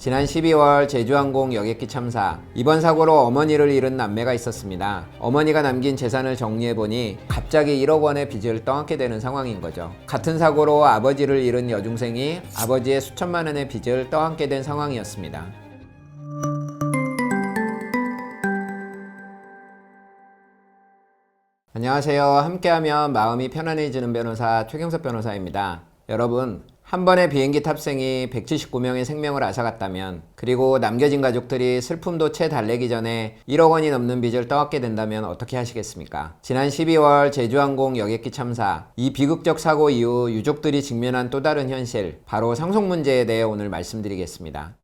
지난 12월 제주항공 여객기 참사 이번 사고로 어머니를 잃은 남매가 있었습니다. 어머니가 남긴 재산을 정리해보니 갑자기 1억 원의 빚을 떠안게 되는 상황인 거죠. 같은 사고로 아버지를 잃은 여중생이 아버지의 수천만 원의 빚을 떠안게 된 상황이었습니다. 안녕하세요. 함께하면 마음이 편안해지는 변호사 최경석 변호사입니다. 여러분, 한 번의 비행기 탑승이 179명의 생명을 앗아갔다면, 그리고 남겨진 가족들이 슬픔도 채 달래기 전에 1억 원이 넘는 빚을 떠안게 된다면 어떻게 하시겠습니까? 지난 12월 제주항공 여객기 참사, 이 비극적 사고 이후 유족들이 직면한 또 다른 현실, 바로 상속 문제에 대해 오늘 말씀드리겠습니다.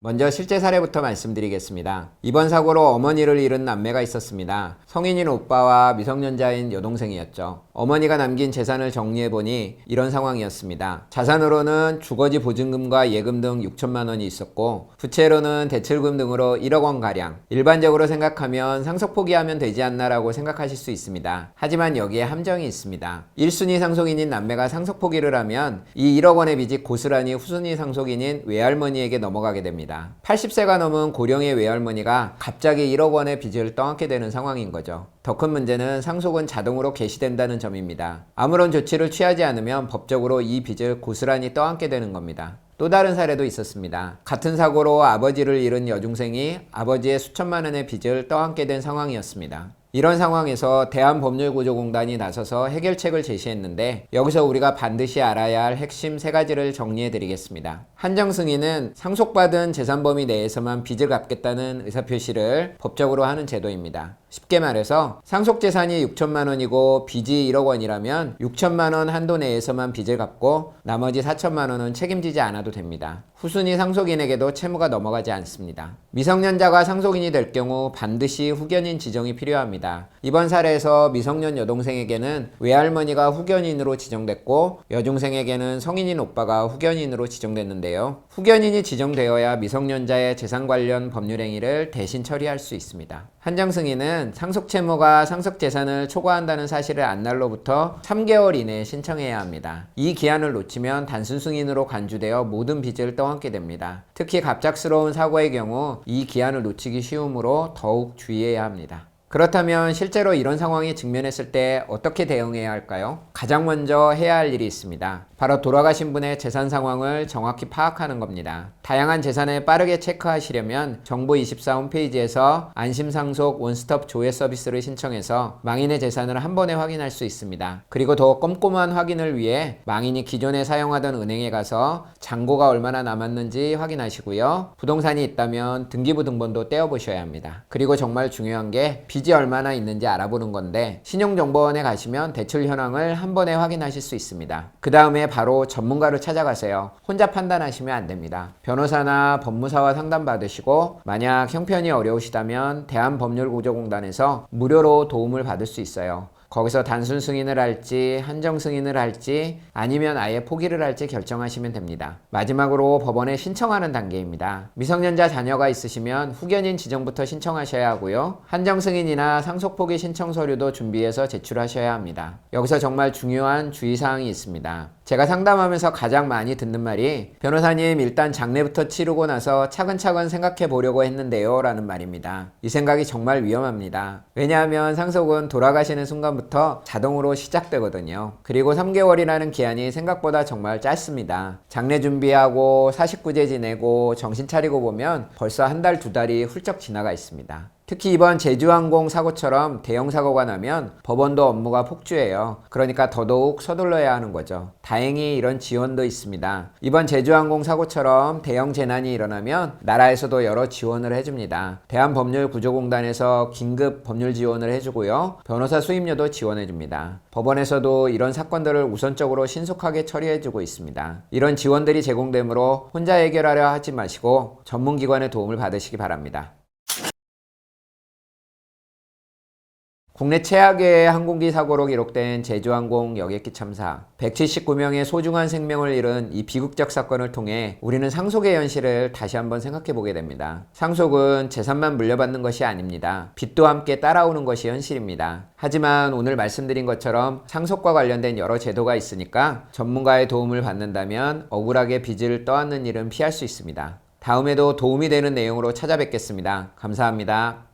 먼저 실제 사례부터 말씀드리겠습니다. 이번 사고로 어머니를 잃은 남매가 있었습니다. 성인인 오빠와 미성년자인 여동생이었죠. 어머니가 남긴 재산을 정리해보니 이런 상황이었습니다. 자산으로는 주거지 보증금과 예금 등 6천만 원이 있었고 부채로는 대출금 등으로 1억 원가량. 일반적으로 생각하면 상속 포기하면 되지 않나라고 생각하실 수 있습니다. 하지만 여기에 함정이 있습니다. 1순위 상속인인 남매가 상속 포기를 하면 이 1억 원의 빚이 고스란히 후순위 상속인인 외할머니에게 넘어가게 됩니다. 80세가 넘은 고령의 외할머니가 갑자기 1억 원의 빚을 떠안게 되는 상황인 거죠. 더 큰 문제는 상속은 자동으로 개시된다는 점입니다. 아무런 조치를 취하지 않으면 법적으로 이 빚을 고스란히 떠안게 되는 겁니다. 또 다른 사례도 있었습니다. 같은 사고로 아버지를 잃은 여중생이 아버지의 수천만 원의 빚을 떠안게 된 상황이었습니다. 이런 상황에서 대한법률구조공단이 나서서 해결책을 제시했는데 여기서 우리가 반드시 알아야 할 핵심 세 가지를 정리해 드리겠습니다. 한정 승인은 상속받은 재산 범위 내에서만 빚을 갚겠다는 의사표시를 법적으로 하는 제도입니다. 쉽게 말해서 상속 재산이 6천만 원이고 빚이 1억 원이라면 6천만 원 한도 내에서만 빚을 갚고 나머지 4천만 원은 책임지지 않아도 됩니다. 후순위 상속인에게도 채무가 넘어가지 않습니다. 미성년자가 상속인이 될 경우 반드시 후견인 지정이 필요합니다. 이번 사례에서 미성년 여동생에게는 외할머니가 후견인으로 지정됐고 여중생에게는 성인인 오빠가 후견인으로 지정됐는데요. 후견인이 지정되어야 미성년자의 재산 관련 법률 행위를 대신 처리할 수 있습니다. 한정 승인은 상속 채무가 상속 재산을 초과한다는 사실을 안 날로부터 3개월 이내에 신청해야 합니다. 이 기한을 놓치면 단순 승인으로 간주되어 모든 빚을 떠안게 됩니다. 특히 갑작스러운 사고의 경우 이 기한을 놓치기 쉬우므로 더욱 주의해야 합니다. 그렇다면 실제로 이런 상황에 직면했을 때 어떻게 대응해야 할까요? 가장 먼저 해야 할 일이 있습니다. 바로 돌아가신 분의 재산 상황을 정확히 파악하는 겁니다. 다양한 재산을 빠르게 체크하시려면 정보24 홈페이지에서 안심상속 원스톱 조회 서비스를 신청해서 망인의 재산을 한 번에 확인할 수 있습니다. 그리고 더 꼼꼼한 확인을 위해 망인이 기존에 사용하던 은행에 가서 잔고가 얼마나 남았는지 확인하시고요. 부동산이 있다면 등기부 등본도 떼어보셔야 합니다. 그리고 정말 중요한 게 빚이 얼마나 있는지 알아보는 건데 신용정보원에 가시면 대출 현황을 한 번에 확인하실 수 있습니다. 그 다음에 바로 전문가를 찾아가세요. 혼자 판단하시면 안 됩니다. 변호사나 법무사와 상담 받으시고 만약 형편이 어려우시다면 대한법률구조공단에서 무료로 도움을 받을 수 있어요. 거기서 단순 승인을 할지 한정 승인을 할지 아니면 아예 포기를 할지 결정하시면 됩니다. 마지막으로 법원에 신청하는 단계입니다. 미성년자 자녀가 있으시면 후견인 지정부터 신청하셔야 하고요. 한정 승인이나 상속 포기 신청 서류도 준비해서 제출하셔야 합니다. 여기서 정말 중요한 주의사항이 있습니다. 제가 상담하면서 가장 많이 듣는 말이 변호사님 일단 장례부터 치르고 나서 차근차근 생각해 보려고 했는데요 라는 말입니다. 이 생각이 정말 위험합니다. 왜냐하면 상속은 돌아가시는 순간부터 자동으로 시작되거든요. 그리고 3개월이라는 기한이 생각보다 정말 짧습니다. 장례 준비하고 49제 지내고 정신 차리고 보면 벌써 한 달, 두 달이 훌쩍 지나가 있습니다. 특히 이번 제주항공 사고처럼 대형 사고가 나면 법원도 업무가 폭주해요. 그러니까 더더욱 서둘러야 하는 거죠. 다행히 이런 지원도 있습니다. 이번 제주항공 사고처럼 대형 재난이 일어나면 나라에서도 여러 지원을 해줍니다. 대한법률구조공단에서 긴급 법률 지원을 해주고요. 변호사 수임료도 지원해줍니다. 법원에서도 이런 사건들을 우선적으로 신속하게 처리해주고 있습니다. 이런 지원들이 제공되므로 혼자 해결하려 하지 마시고 전문기관의 도움을 받으시기 바랍니다. 국내 최악의 항공기 사고로 기록된 제주항공 여객기 참사 179명의 소중한 생명을 잃은 이 비극적 사건을 통해 우리는 상속의 현실을 다시 한번 생각해 보게 됩니다. 상속은 재산만 물려받는 것이 아닙니다. 빚도 함께 따라오는 것이 현실입니다. 하지만 오늘 말씀드린 것처럼 상속과 관련된 여러 제도가 있으니까 전문가의 도움을 받는다면 억울하게 빚을 떠안는 일은 피할 수 있습니다. 다음에도 도움이 되는 내용으로 찾아뵙겠습니다. 감사합니다.